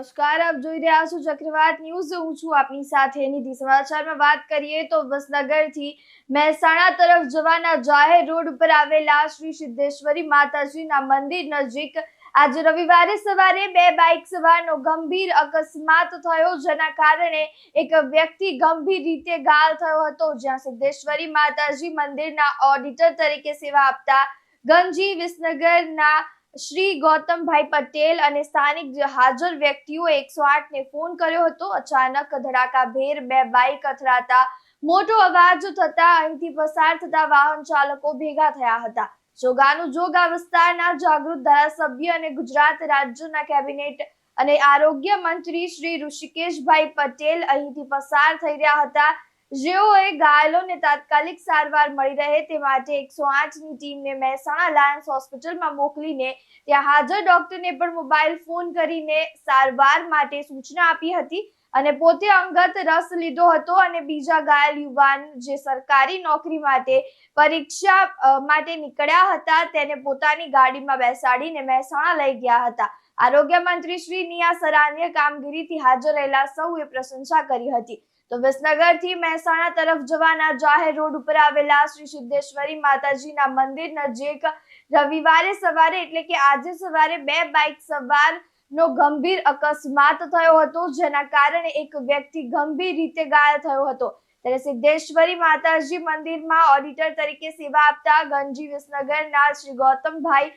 નમસ્કાર, આપ જોઈ રહ્યા છો ચક્રવાત ન્યૂઝ. હું છું આપની સાથે નિધિ સમાચારમાં વાત કરીએ તો વસનગરથી મહેસાણા તરફ જવાના જાહેર રોડ ઉપર આવેલા શ્રી સિદ્ધેશ્વરી માતાજીના મંદિર નજીક આજે રવિવારે સવારે બે બાઇક સવારનો ગંભીર અકસ્માત થયો, જેના કારણે એક વ્યક્તિ ગંભીર રીતે ઘાયલ થયો હતો. જ્યાં સિદ્ધેશ્વરી માતાજી મંદિરના ઓડિટર તરીકે સેવા આપતા ગંજી વિસનગરના શ્રી ગૌતમભાઈ પટેલ અને સ્થાનિક હાજર વ્યક્તિઓ એકસો આઠ ને ફોન કર્યો હતો. અચાનક ધડાકાભેર બે બાઇક અથડાતા મોટો અવાજ થતા અહીંથી પસાર થતા વાહન ચાલકો ભેગા થયા હતા. જોગાનું જોગા વિસ્તારના જાગૃત ધારાસભ્ય અને ગુજરાત રાજ્યના કેબિનેટ અને આરોગ્ય મંત્રી શ્રી ઋષિકેશભાઈ પટેલ અહીંથી પસાર થઈ રહ્યા હતા. જેઓએ ઘાયલોને તાત્કાલિક સારવાર મળી રહે તે માટે એકસો આઠની ટીમને મહેસાણા લાયન્સ હોસ્પિટલમાં મોકલીને ત્યાં હાજર ડોક્ટરને પણ મોબાઈલ ફોન કરીને સારવાર માટે સૂચના આપી હતી. અને પોતે અંગત રસ લીધો હતો અને બીજા ઘાયલ યુવાન જે સરકારી નોકરી માટે પરીક્ષા માટે નીકળ્યા હતા, તેને પોતાની ગાડીમાં બેસાડીને મહેસાણા લઈ ગયા હતા. આરોગ્ય મંત્રી શ્રીની આ સરાહનીય કામગીરીથી હાજર રહેલા સૌએ પ્રશંસા કરી હતી. તો વિસનગરથી મહેસાણા તરફ જવાના જાહેર રોડ ઉપર આવેલા શ્રી સિદ્ધેશ્વરી માતાજીના મંદિર નજીક રવિવારે સવારે એટલે કે આજે સવારે બે બાઇક સવાર નો ગંભીર અકસ્માત થયો હતો, જેના કારણે એક વ્યક્તિ ગંભીર રીતે ઘાયલ થયો હતો. ત્યારે સિદ્ધેશ્વરી માતાજી મંદિરમાં ઓડિટર તરીકે સેવા આપતા ગંજી વિસનગરના શ્રી ગૌતમભાઈ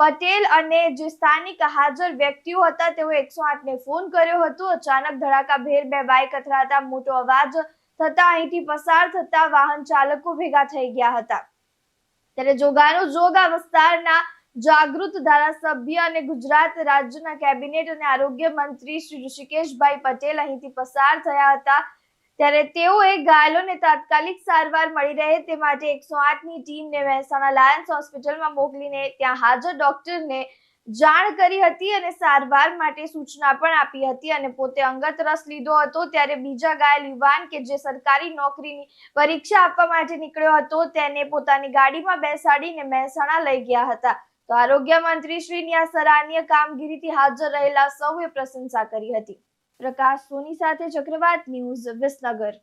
પટેલ અને જે સ્થાનિક હાજર વ્યક્તિઓ હતા તેઓ એકસો આઠ ને ફોન કર્યો હતો. અચાનક ધડાકાભેર બે બાઇક અથડાતા મોટો અવાજ થતા અહીંથી પસાર થતા વાહન ચાલકો ભેગા થઈ ગયા હતા. ત્યારે જોગાનું જોગા વિસ્તારના જાગૃત ધારાસભ્ય અને ગુજરાત રાજ્યના કેબિનેટ અને આરોગ્ય મંત્રી શ્રી ઋષિકેશભાઈ પટેલ અહીંથી પસાર થયા હતા. ત્યારે તેઓએ ઘાયલોને તાત્કાલિક સારવાર મળી રહે તે માટે એકસો આઠની ટીમને મહેસાણા લાયન્સ હોસ્પિટલમાં મોકલીને ત્યાં હાજર ડોક્ટરને જાણ કરી હતી અને સારવાર માટે સૂચના પણ આપી હતી અને પોતે અંગત રસ લીધો હતો. ત્યારે બીજા ઘાયલ યુવાન કે જે સરકારી નોકરીની પરીક્ષા આપવા માટે નીકળ્યો હતો તેને પોતાની ગાડીમાં બેસાડીને મહેસાણા લઈ ગયા હતા. તો આરોગ્ય મંત્રી શ્રીની આ સરાહનીય કામગીરીથી હાજર રહેલા સૌએ પ્રશંસા કરી હતી. પ્રકાશ સોની સાથે ચક્રવાત ન્યૂઝ વિસનગર.